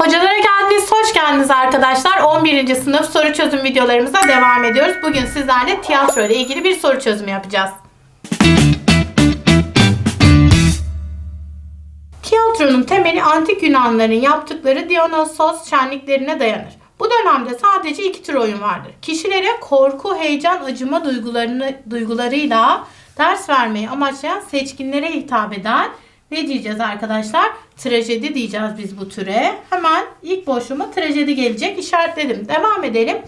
Hocalara geldiniz, hoş geldiniz arkadaşlar. 11. sınıf soru çözüm videolarımıza devam ediyoruz. Bugün sizlerle tiyatro ile ilgili bir soru çözümü yapacağız. Tiyatronun temeli antik Yunanların yaptıkları Dionysos şenliklerine dayanır. Bu dönemde sadece iki tür oyun vardır. Kişilere korku, heyecan, acıma duygularını duygularıyla ders vermeyi amaçlayan seçkinlere hitap eden ne diyeceğiz arkadaşlar? Trajedi diyeceğiz biz bu türe. Hemen ilk boşluğuma trajedi gelecek. işaretledim. Devam edelim.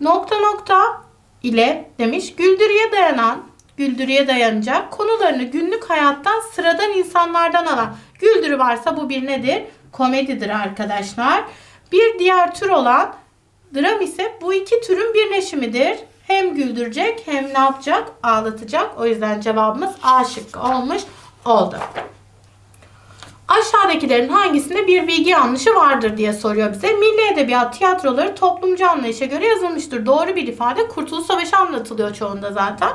Nokta nokta ile demiş güldürüye dayanan güldürüye dayanacak konularını günlük hayattan sıradan insanlardan alan güldürü varsa bu bir nedir? Komedidir arkadaşlar. Bir diğer tür olan dram ise bu iki türün birleşimidir. Hem güldürecek hem ne yapacak? Ağlatacak. O yüzden cevabımız A şıkkı olmuş oldu. Aşağıdakilerin hangisinde bir bilgi yanlışı vardır diye soruyor bize. Milli edebiyat tiyatroları toplumcu anlayışa göre yazılmıştır. Doğru bir ifade. Kurtuluş Savaşı anlatılıyor çoğunda zaten.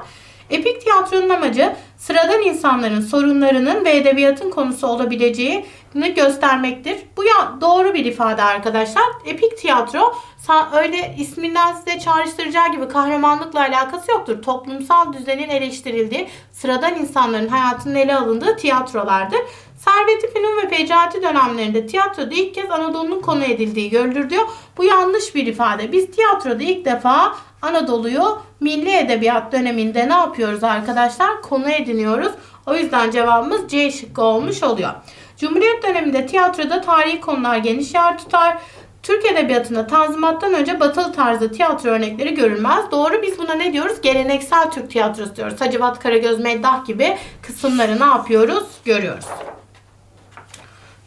Epik tiyatronun amacı sıradan insanların sorunlarının ve edebiyatın konusu olabileceğini göstermektir. Bu ya doğru bir ifade arkadaşlar. Epik tiyatro öyle isminden size çağrıştıracağı gibi kahramanlıkla alakası yoktur. Toplumsal düzenin eleştirildiği, sıradan insanların hayatının ele alındığı tiyatrolardır. Servet-i Fünun ve Fecati dönemlerinde tiyatroda ilk kez Anadolu'nun konu edildiği görülür diyor. Bu yanlış bir ifade. Biz tiyatroda ilk defa Anadolu'yu milli edebiyat döneminde ne yapıyoruz arkadaşlar? Konu ediniyoruz. O yüzden cevabımız C şıkkı olmuş oluyor. Cumhuriyet döneminde tiyatroda tarihi konular geniş yer tutar. Türk edebiyatında tanzimattan önce batılı tarzda tiyatro örnekleri görülmez. Doğru biz buna ne diyoruz? Geleneksel Türk tiyatrosu diyoruz. Hacivat Karagöz, Meddah gibi kısımları ne yapıyoruz? Görüyoruz.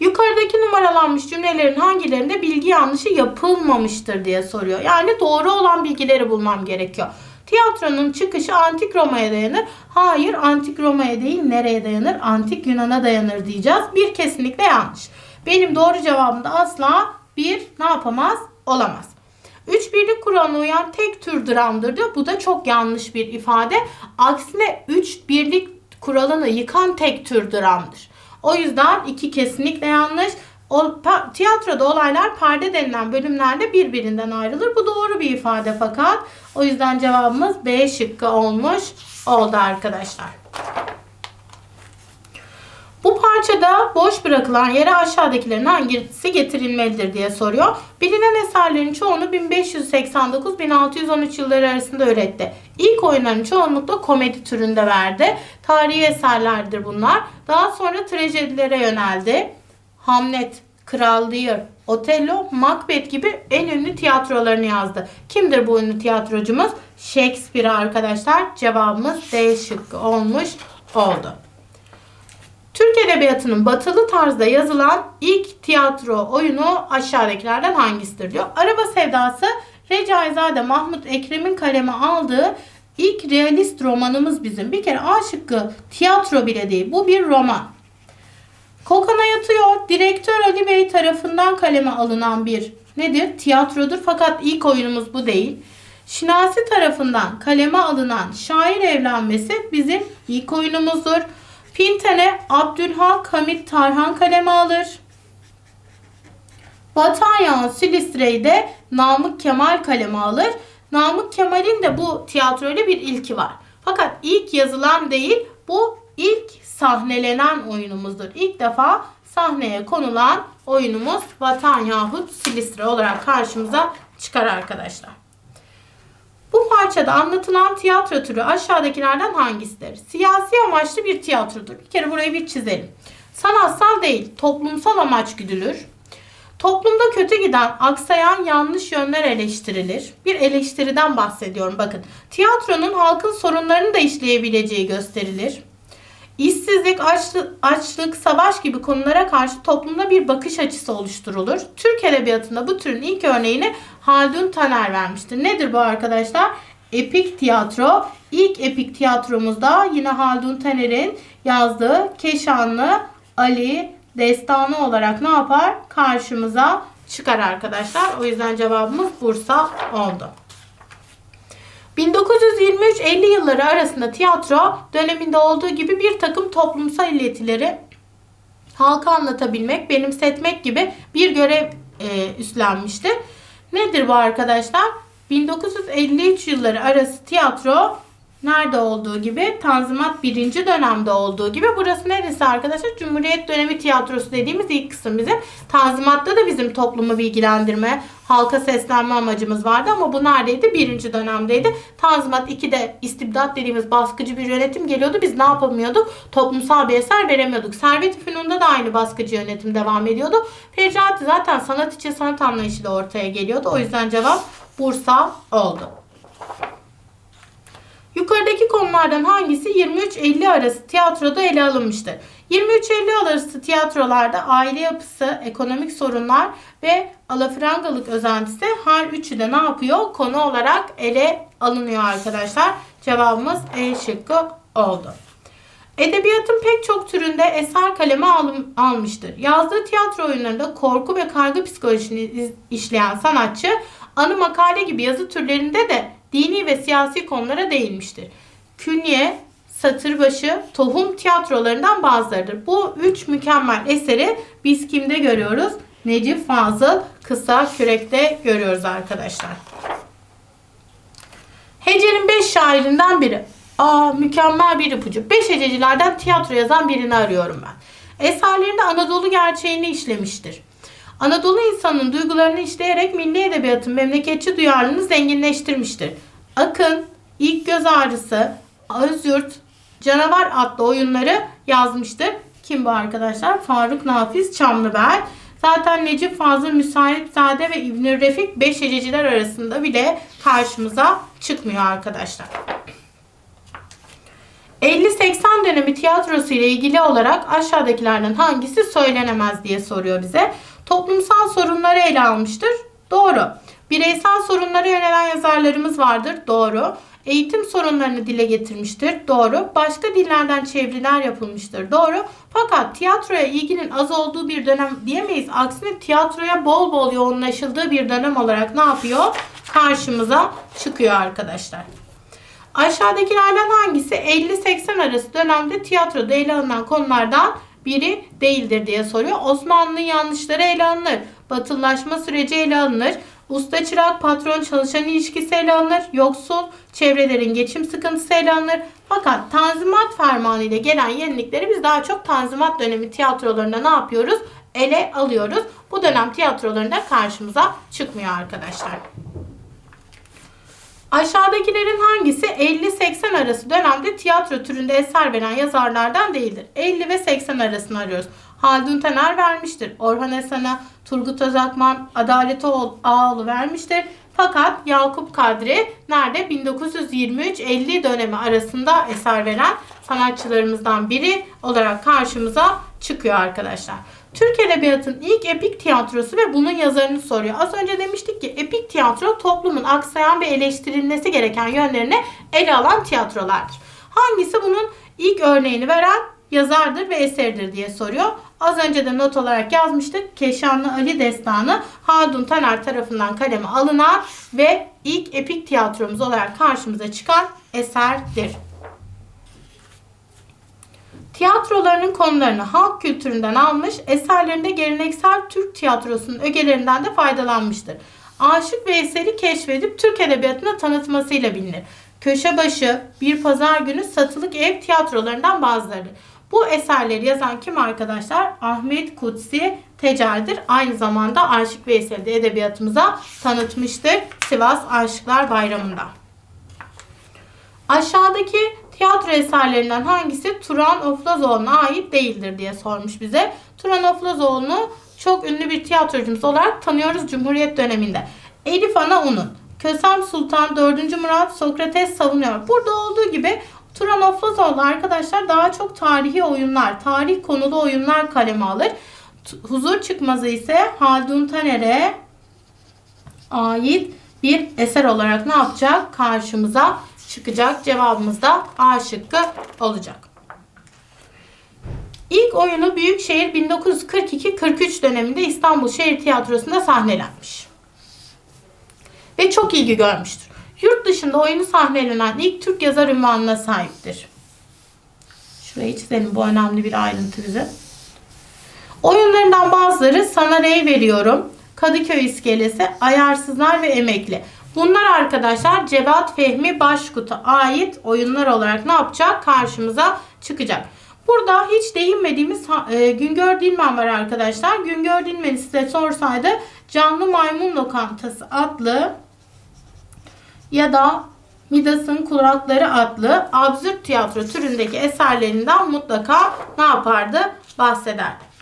Yukarıdaki numaralanmış cümlelerin hangilerinde bilgi yanlışı yapılmamıştır diye soruyor. Yani doğru olan bilgileri bulmam gerekiyor. Tiyatronun çıkışı antik Roma'ya dayanır. Hayır antik Roma'ya değil nereye dayanır? Antik Yunan'a dayanır diyeceğiz. Bir kesinlikle yanlış. Benim doğru cevabım da asla bir ne yapamaz? Olamaz. Üç birlik kuralına uyan tek tür dramdır diyor. Bu da çok yanlış bir ifade. Aksine üç birlik kuralını yıkan tek tür dramdır. O yüzden iki kesinlikle yanlış. O, tiyatroda olaylar perde denilen bölümlerde birbirinden ayrılır. Bu doğru bir ifade fakat o yüzden cevabımız B şıkkı olmuş oldu arkadaşlar. Bu parçada boş bırakılan yere aşağıdakilerin hangisi getirilmelidir diye soruyor. Bilinen eserlerin çoğunu 1589-1613 yılları arasında üretti. İlk oyunların çoğunlukla komedi türünde verdi. Tarihi eserlerdir bunlar. Daha sonra trajedilere yöneldi. Hamlet, Kral Lear, Otello, Macbeth gibi en ünlü tiyatrolarını yazdı. Kimdir bu ünlü tiyatrocumuz? Shakespeare arkadaşlar. Cevabımız D şıkkı olmuş oldu. Türk Edebiyatı'nın batılı tarzda yazılan ilk tiyatro oyunu aşağıdakilerden hangisidir diyor. Araba Sevdası Recaizade Mahmut Ekrem'in kaleme aldığı ilk realist romanımız bizim. Bir kere A şıkkı tiyatro bile değil. Bu bir roman. Kokana yatıyor. Direktör Ali Bey tarafından kaleme alınan bir nedir? Tiyatrodur fakat ilk oyunumuz bu değil. Şinasi tarafından kaleme alınan şair evlenmesi bizim ilk oyunumuzdur. Pintene Abdülhak Hamit Tarhan kaleme alır. Batanyan Silistre'yi de Namık Kemal kaleme alır. Namık Kemal'in de bu tiyatroyla bir ilki var. Fakat ilk yazılan değil bu ilk sahnelenen oyunumuzdur. İlk defa sahneye konulan oyunumuz Vatan yahut Silistre olarak karşımıza çıkar arkadaşlar. Bu parçada anlatılan tiyatro türü aşağıdakilerden hangisidir? Siyasi amaçlı bir tiyatrodur. Bir kere burayı bir çizelim. Sanatsal değil, toplumsal amaç güdülür. Toplumda kötü giden, aksayan yanlış yönler eleştirilir. Bir eleştiriden bahsediyorum bakın. Tiyatronun halkın sorunlarını da işleyebileceği gösterilir. İşsizlik, açlık, açlık, savaş gibi konulara karşı toplumda bir bakış açısı oluşturulur. Türk Edebiyatı'nda bu türün ilk örneğini Haldun Taner vermiştir. Nedir bu arkadaşlar? Epik tiyatro. İlk epik tiyatromuzda yine Haldun Taner'in yazdığı Keşanlı Ali destanı olarak ne yapar? Karşımıza çıkar arkadaşlar. O yüzden cevabımız Bursa oldu. 1923-50 yılları arasında tiyatro döneminde olduğu gibi bir takım toplumsal iletileri halka anlatabilmek, benimsetmek gibi bir görev e, üstlenmiştir. Nedir bu arkadaşlar? 1953 yılları arası tiyatro nerede olduğu gibi Tanzimat birinci dönemde olduğu gibi burası neresi arkadaşlar? Cumhuriyet dönemi tiyatrosu dediğimiz ilk kısım bizim. Tanzimat'ta da bizim toplumu bilgilendirme, halka seslenme amacımız vardı ama bu neredeydi? Birinci dönemdeydi. Tanzimat 2'de istibdat dediğimiz baskıcı bir yönetim geliyordu. Biz ne yapamıyorduk? Toplumsal bir eser veremiyorduk. Servet-i Fünun'da da aynı baskıcı yönetim devam ediyordu. Fecaati zaten sanat için sanat anlayışıyla ortaya geliyordu. O yüzden cevap Bursa oldu. Yukarıdaki konulardan hangisi 23-50 arası tiyatroda ele alınmıştır? 23-50 arası tiyatrolarda aile yapısı, ekonomik sorunlar ve alafrangalık özentisi her üçü de ne yapıyor? Konu olarak ele alınıyor arkadaşlar. Cevabımız E şıkkı oldu. Edebiyatın pek çok türünde eser kaleme almıştır. Yazdığı tiyatro oyunlarında korku ve kaygı psikolojisini işleyen sanatçı anı makale gibi yazı türlerinde de dini ve siyasi konulara değinmiştir. Künye, Satırbaşı, Tohum tiyatrolarından bazılarıdır. Bu üç mükemmel eseri biz kimde görüyoruz? Necip Fazıl Kısa Kürek'te görüyoruz arkadaşlar. Hece'nin 5 şairinden biri. Aa mükemmel bir ipucu. 5 hececilerden tiyatro yazan birini arıyorum ben. Eserlerinde Anadolu gerçeğini işlemiştir. Anadolu insanının duygularını işleyerek milli edebiyatın memleketçi duyarlılığını zenginleştirmiştir. Akın, İlk Göz Ağrısı, Özyurt, Canavar adlı oyunları yazmıştır. Kim bu arkadaşlar? Faruk Nafiz Çamlıbel. Zaten Necip Fazıl Müsaitzade ve İbnü Refik 5 hececiler arasında bile karşımıza çıkmıyor arkadaşlar. 50-80 dönemi tiyatrosu ile ilgili olarak aşağıdakilerden hangisi söylenemez diye soruyor bize. Toplumsal sorunları ele almıştır. Doğru. Bireysel sorunlara yönelen yazarlarımız vardır. Doğru. Eğitim sorunlarını dile getirmiştir. Doğru. Başka dillerden çeviriler yapılmıştır. Doğru. Fakat tiyatroya ilginin az olduğu bir dönem diyemeyiz. Aksine tiyatroya bol bol yoğunlaşıldığı bir dönem olarak ne yapıyor? Karşımıza çıkıyor arkadaşlar. Aşağıdakilerden hangisi 50-80 arası dönemde tiyatroda ele alınan konulardan biri değildir diye soruyor. Osmanlı'nın yanlışları ele alınır. Batılılaşma süreci ele alınır. Usta çırak patron çalışan ilişkisi ele alınır. Yoksul çevrelerin geçim sıkıntısı ele alınır. Fakat Tanzimat Fermanı ile gelen yenilikleri biz daha çok Tanzimat dönemi tiyatrolarında ne yapıyoruz? Ele alıyoruz. Bu dönem tiyatrolarında karşımıza çıkmıyor arkadaşlar. Aşağıdakilerin hangisi 50-80 arası dönemde tiyatro türünde eser veren yazarlardan değildir? 50 ve 80 arasını arıyoruz. Haldun Taner vermiştir. Orhan Esen'a Turgut Özakman, Adalet Ağaoğlu vermiştir. Fakat Yakup Kadri nerede? 1923-50 dönemi arasında eser veren sanatçılarımızdan biri olarak karşımıza çıkıyor arkadaşlar. Türk Edebiyatı'nın ilk epik tiyatrosu ve bunun yazarını soruyor. Az önce demiştik ki epik tiyatro toplumun aksayan ve eleştirilmesi gereken yönlerini ele alan tiyatrolardır. Hangisi bunun ilk örneğini veren yazardır ve eseridir diye soruyor. Az önce de not olarak yazmıştık. Keşanlı Ali Destanı Haldun Taner tarafından kaleme alınan ve ilk epik tiyatromuz olarak karşımıza çıkan eserdir. Tiyatrolarının konularını halk kültüründen almış, eserlerinde geleneksel Türk tiyatrosunun ögelerinden de faydalanmıştır. Aşık Veysel'i keşfedip Türk edebiyatına tanıtmasıyla bilinir. Köşebaşı, Bir Pazar Günü, Satılık Ev tiyatrolarından bazılarıdır. Bu eserleri yazan kim arkadaşlar? Ahmet Kutsi Tecer'dir. Aynı zamanda Aşık Veysel'i de edebiyatımıza tanıtmıştır Sivas Aşıklar Bayramı'nda. Aşağıdaki tiyatro eserlerinden hangisi Turan Oflazoğlu'na ait değildir diye sormuş bize. Turan Oflazoğlu'nu çok ünlü bir tiyatrocumuz olarak tanıyoruz Cumhuriyet döneminde. Elif Ana Un'un Kösem Sultan 4. Murat Sokrates savunuyor. Burada olduğu gibi Turan Oflazoğlu arkadaşlar daha çok tarihi oyunlar, tarih konulu oyunlar kaleme alır. Huzur Çıkmazı ise Haldun Taner'e ait bir eser olarak ne yapacak? Karşımıza çıkacak. Cevabımız da A şıkkı olacak. İlk oyunu Büyükşehir 1942-43 döneminde İstanbul Şehir Tiyatrosu'nda sahnelenmiş. Ve çok ilgi görmüştür. Yurt dışında oyunu sahnelenen ilk Türk yazar ünvanına sahiptir. Şurayı çizelim. Bu önemli bir ayrıntı bize. Oyunlarından bazıları Sana Rey Veriyorum, Kadıköy İskelesi, Ayarsızlar ve Emekli. Bunlar arkadaşlar Cevat Fehmi Başkut'a ait oyunlar olarak ne yapacak? Karşımıza çıkacak. Burada hiç değinmediğimiz e, Güngör Dilmen var arkadaşlar. Güngör Dilmen'i size sorsaydı Canlı Maymun Lokantası adlı ya da Midas'ın Kulakları adlı absürt tiyatro türündeki eserlerinden mutlaka ne yapardı? Bahsederdi.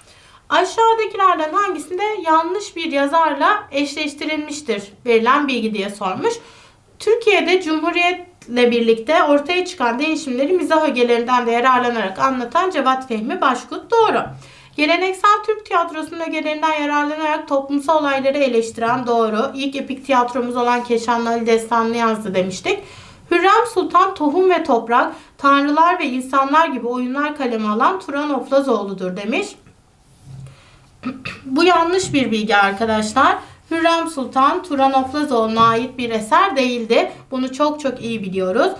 Aşağıdakilerden hangisinde yanlış bir yazarla eşleştirilmiştir verilen bilgi diye sormuş. Türkiye'de Cumhuriyet'le birlikte ortaya çıkan değişimleri mizah ögelerinden de yararlanarak anlatan Cevat Fehmi Başkut doğru. Geleneksel Türk tiyatrosunun ögelerinden yararlanarak toplumsal olayları eleştiren doğru. İlk epik tiyatromuz olan Keşanlı Ali Destanlı yazdı demiştik. Hürrem Sultan Tohum ve Toprak, Tanrılar ve İnsanlar gibi oyunlar kaleme alan Turan Oflazoğlu'dur demiş. Bu yanlış bir bilgi arkadaşlar. Hürrem Sultan Turan Oflazoğlu'na ait bir eser değildi. Bunu çok çok iyi biliyoruz.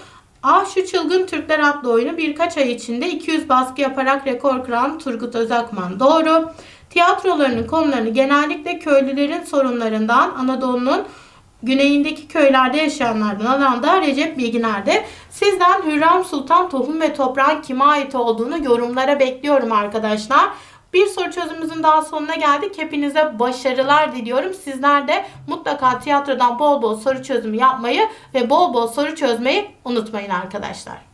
Ah şu çılgın Türkler adlı oyunu birkaç ay içinde 200 baskı yaparak rekor kıran Turgut Özakman. Doğru. Tiyatrolarının konularını genellikle köylülerin sorunlarından Anadolu'nun güneyindeki köylerde yaşayanlardan alan da Recep Bilginer'de. Sizden Hürrem Sultan Tohum ve Toprağın kime ait olduğunu yorumlara bekliyorum arkadaşlar. Bir soru çözümümüzün daha sonuna geldik. Hepinize başarılar diliyorum. Sizler de mutlaka tiyatrodan bol bol soru çözümü yapmayı ve bol bol soru çözmeyi unutmayın arkadaşlar.